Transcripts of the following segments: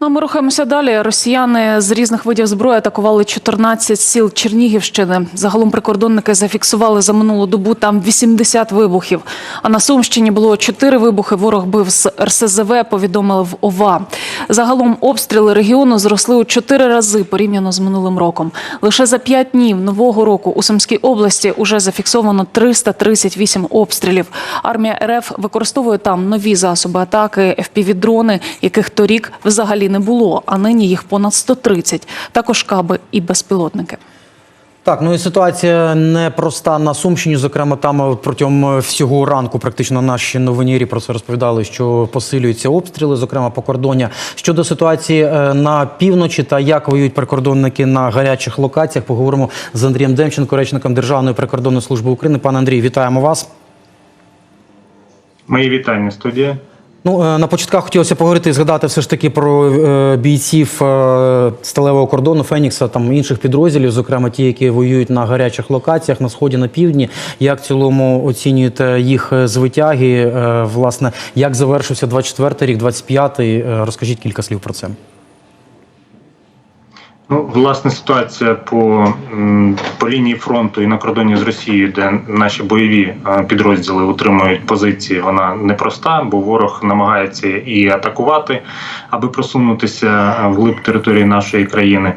Ну, а ми рухаємося далі. Росіяни з різних видів зброї атакували 14 сіл Чернігівщини. Загалом прикордонники зафіксували за минулу добу там 80 вибухів. А на Сумщині було 4 вибухи. Ворог бив з РСЗВ, повідомили в ОВА. Загалом обстріли регіону зросли у 4 рази порівняно з минулим роком. Лише за 5 днів нового року у Сумській області уже зафіксовано 338 обстрілів. Армія РФ використовує там нові засоби атаки, FPV-дрони, яких торік взагалі не було, а нині їх понад 130. Також каби і безпілотники. Так, ну і ситуація непроста на Сумщині. Зокрема, там е, протягом всього ранку практично наші новинірі про це розповідали, що посилюються обстріли, зокрема по кордоні. Щодо ситуації е, на півночі та як воюють прикордонники на гарячих локаціях, поговоримо з Андрієм Демченко, речником Державної прикордонної служби України. Пане Андрій, вітаємо вас. Мої вітання, студія. Ну, е, на початках хотілося поговорити і згадати все ж таки про е, бійців е, сталевого кордону Фенікса, там інших підрозділів, зокрема ті, які воюють на гарячих локаціях на сході, на півдні. Як в цілому оцінюєте їх звитяги? Власне, як завершився 24-й рік, 25-й? Е, Розкажіть кілька слів про це. Ну, власне, ситуація по, по лінії фронту і на кордоні з Росією, де наші бойові е, підрозділи утримують позиції, вона непроста, бо ворог намагається і атакувати, аби просунутися е, вглиб території нашої країни.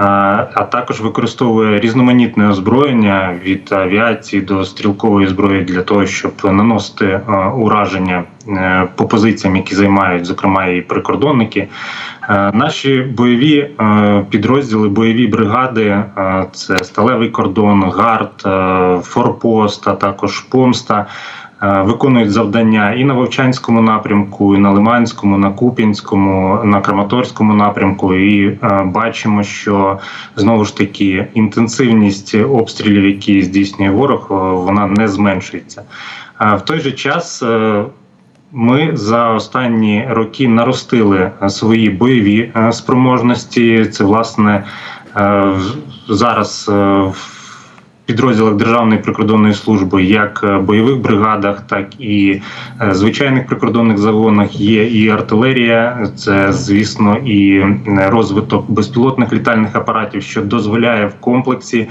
А також використовує різноманітне озброєння від авіації до стрілкової зброї для того, щоб наносити ураження е, по позиціям, які займають, зокрема, і прикордонники. Е, Наші бойові е, підрозділи, бойові бригади це сталевий кордон, гард, форпост, а також помста. Е, Виконують завдання і на Вовчанському напрямку, і на Лиманському, на Куп'янському, на Краматорському напрямку. І е, бачимо, що знову ж таки інтенсивність обстрілів, які здійснює ворог, е, вона не зменшується. В той же час ми за останні роки наростили свої бойові спроможності. Це власне зараз в підрозділах Державної прикордонної служби, як е, бойових бригадах, так і е, звичайних прикордонних загонах є і артилерія. Це звісно і е, розвиток безпілотних літальних апаратів, що дозволяє в комплексі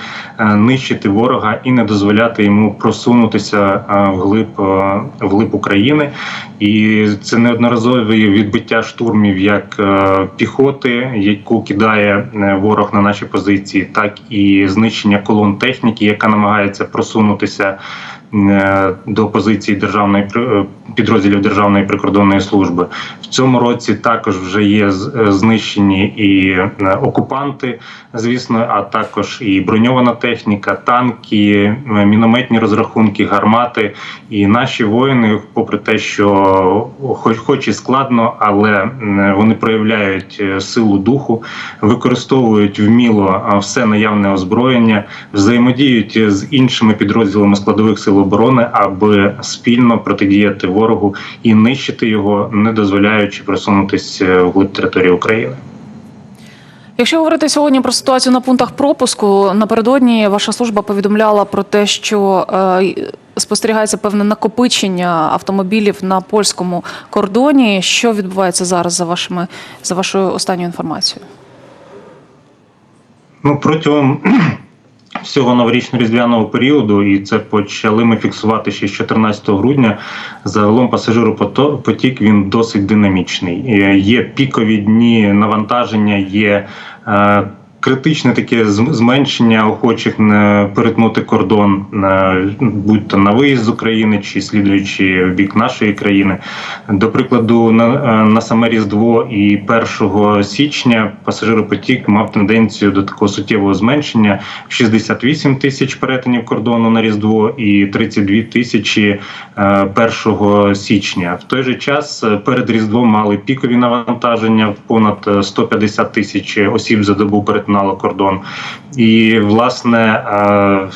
нищити ворога і не дозволяти йому просунутися вглиб, вглиб України. І це неодноразові відбиття штурмів як піхоти, яку кидає ворог на наші позиції, так і знищення колон техніки, яка намагається просунутися до позиції державної е, підрозділів Державної прикордонної служби. В цьому році також вже є е, знищені і е, окупанти, звісно, а також і броньована техніка, танки, е, мінометні розрахунки, гармати. І наші воїни, попри те, що хоч, хоч і складно, але вони проявляють е, силу духу, використовують вміло все наявне озброєння, взаємодіють з іншими підрозділами складових сил оборони, аби спільно протидіяти ворогу і нищити його, не дозволяючи просунутися вглиб території України. Якщо говорити сьогодні про ситуацію на пунктах пропуску, напередодні ваша служба повідомляла про те, що е, спостерігається певне накопичення автомобілів на польському кордоні. Що відбувається зараз за вашими за вашою останньою інформацією? Ну, протягом всього новорічно-різдвяного періоду, і це почали ми фіксувати ще з 14 грудня. Загалом пасажиропотік він досить динамічний. Е, Є пікові дні навантаження, є е, критичне таке зменшення охочих перетнути кордон, е, будь то на виїзд з України чи слідуючи в бік нашої країни. До прикладу, на, е, на саме Різдво і 1 січня пасажиропотік мав тенденцію до такого суттєвого зменшення 68 тисяч перетинів кордону на Різдво і 32 тисячі е, 1 січня. В той же час е, перед Різдвом мали пікові навантаження понад е, 150 тисяч осіб за добу перетинало кордон. І власне. е,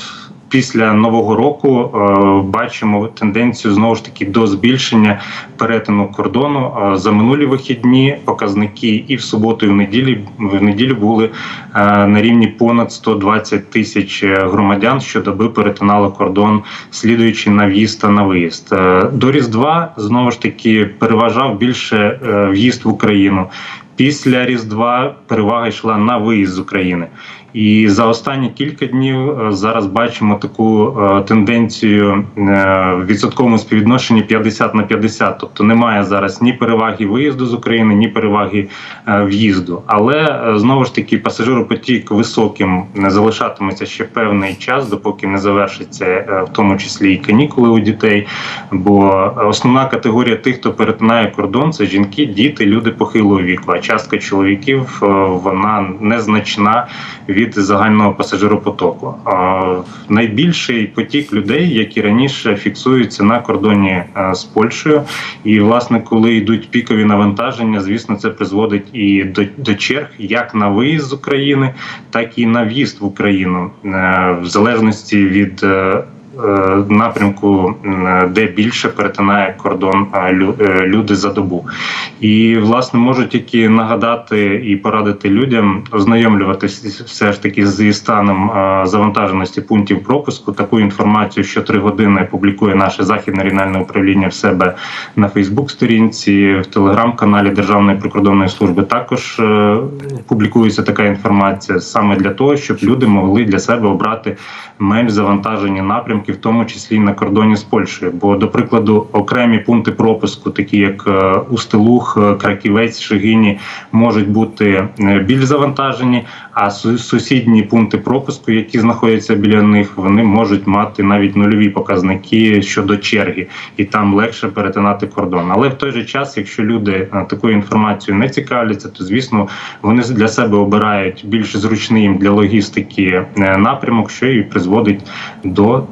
Після нового року е, бачимо тенденцію знову ж таки до збільшення перетину кордону. Е, за минулі вихідні показники і в суботу, і в неділі в неділю були на рівні понад 120 тисяч громадян, що доби перетинали кордон, слідуючи на в'їзд та на виїзд. До Різдва знову ж таки переважав більше в'їзд в Україну. Після Різдва перевага йшла на виїзд з України. І за останні кілька днів е, зараз бачимо таку е, тенденцію е, в відсотковому співвідношенні 50 на 50. Тобто немає зараз ні переваги виїзду з України, ні переваги в'їзду. Але знову ж таки пасажиропотік високим не залишатиметься ще певний час, допоки не завершиться в тому числі і канікули у дітей. Бо основна категорія тих, хто перетинає кордон, це жінки, діти, люди похилого віку. А частка чоловіків вона незначна загального пасажиропотоку. А Найбільший потік людей, які раніше фіксуються на кордоні е, з Польщею, і власне, коли йдуть пікові навантаження, звісно, це призводить і до, до черг як на виїзд з України, так і на в'їзд в Україну, е, в залежності від. Е, Напрямку, де більше перетинає кордон е, е, люди за добу, і власне можу тільки нагадати і порадити людям ознайомлюватися все ж таки зі станом завантаженості пунктів пропуску. Таку інформацію що три години публікує наше західне регіональне управління в себе на Фейсбук-сторінці, в телеграм-каналі Державної прикордонної служби. Також публікується така інформація саме для того, щоб люди могли для себе обрати менш завантажені напрямки, в тому числі на кордоні з Польщею. Бо, до прикладу, окремі пункти пропуску, такі як е, Устилух, е, Краківець, Шигині, можуть бути е, більш завантажені. А сусідні пункти пропуску, які знаходяться біля них, вони можуть мати навіть нульові показники щодо черги, і там легше перетинати кордон. Але в той же час, якщо люди такою інформацією не цікавляться, то звісно вони для себе обирають більш зручний для логістики напрямок, що і призводить до,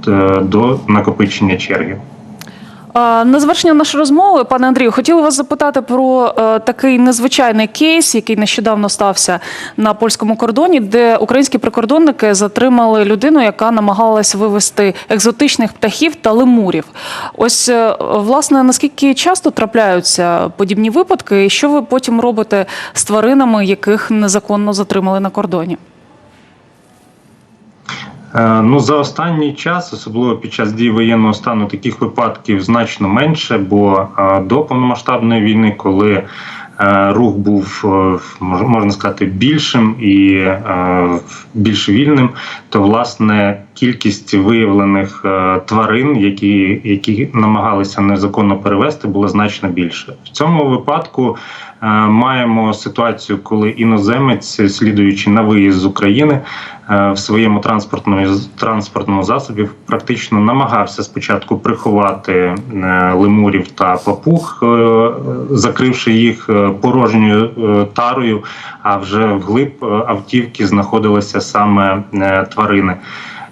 до накопичення черги. На завершення нашої розмови, пане Андрію, хотіла вас запитати про е, такий незвичайний кейс, який нещодавно стався на польському кордоні, де українські прикордонники затримали людину, яка намагалась вивезти екзотичних птахів та лемурів. Ось е, власне наскільки часто трапляються подібні випадки, і що ви потім робите з тваринами, яких незаконно затримали на кордоні? Е, Ну за останній час, особливо під час дії воєнного стану, таких випадків значно менше. Бо е, до повномасштабної війни, коли е, рух був мож- можна сказати більшим і більш вільним, то власне кількість виявлених тварин, які, які намагалися незаконно перевезти, було значно більше. В цьому випадку маємо ситуацію, коли іноземець, слідуючи на виїзд з України, е, в своєму транспортному транспортному засобі практично намагався спочатку приховати е, лемурів та папуг, е, закривши їх е, порожньою е, тарою. А вже вглиб е, автівки знаходилися саме е, тварини.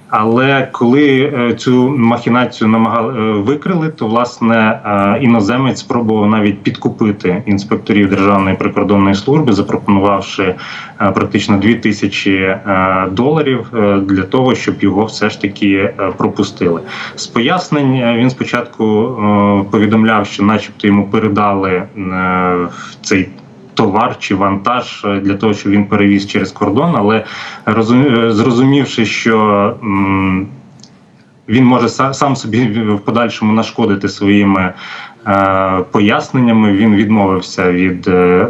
Але коли е, цю махінацію намагали е, викрили, то власне е, іноземець спробував навіть підкупити інспекторів Державної прикордонної служби, запропонувавши практично 2 тисячі доларів для того, щоб його все ж таки пропустили. З пояснень він спочатку повідомляв, що, начебто, йому передали цей товар чи вантаж е, для того, щоб він перевіз через кордон, але е, зрозумівши, що він може са- сам собі в подальшому нашкодити своїми поясненнями, він відмовився від, е,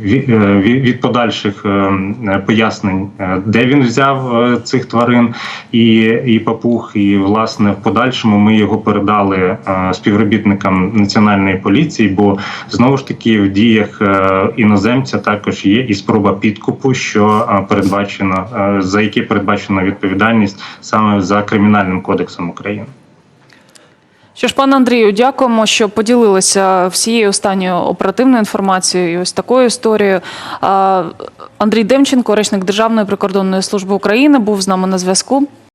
від, від, подальших е, пояснень, е, де він взяв е, цих тварин і, і папуг. І власне в подальшому ми його передали е, співробітникам національної поліції, бо знову ж таки в діях е, іноземця також є і спроба підкупу, що е, передбачено е, за яке передбачена відповідальність саме за кримінальним кодексом України. Що ж, пане Андрію, дякуємо, що поділилися всією останньою оперативною інформацією і ось такою історією. Андрій Демченко, речник Державної прикордонної служби України, був з нами на зв'язку.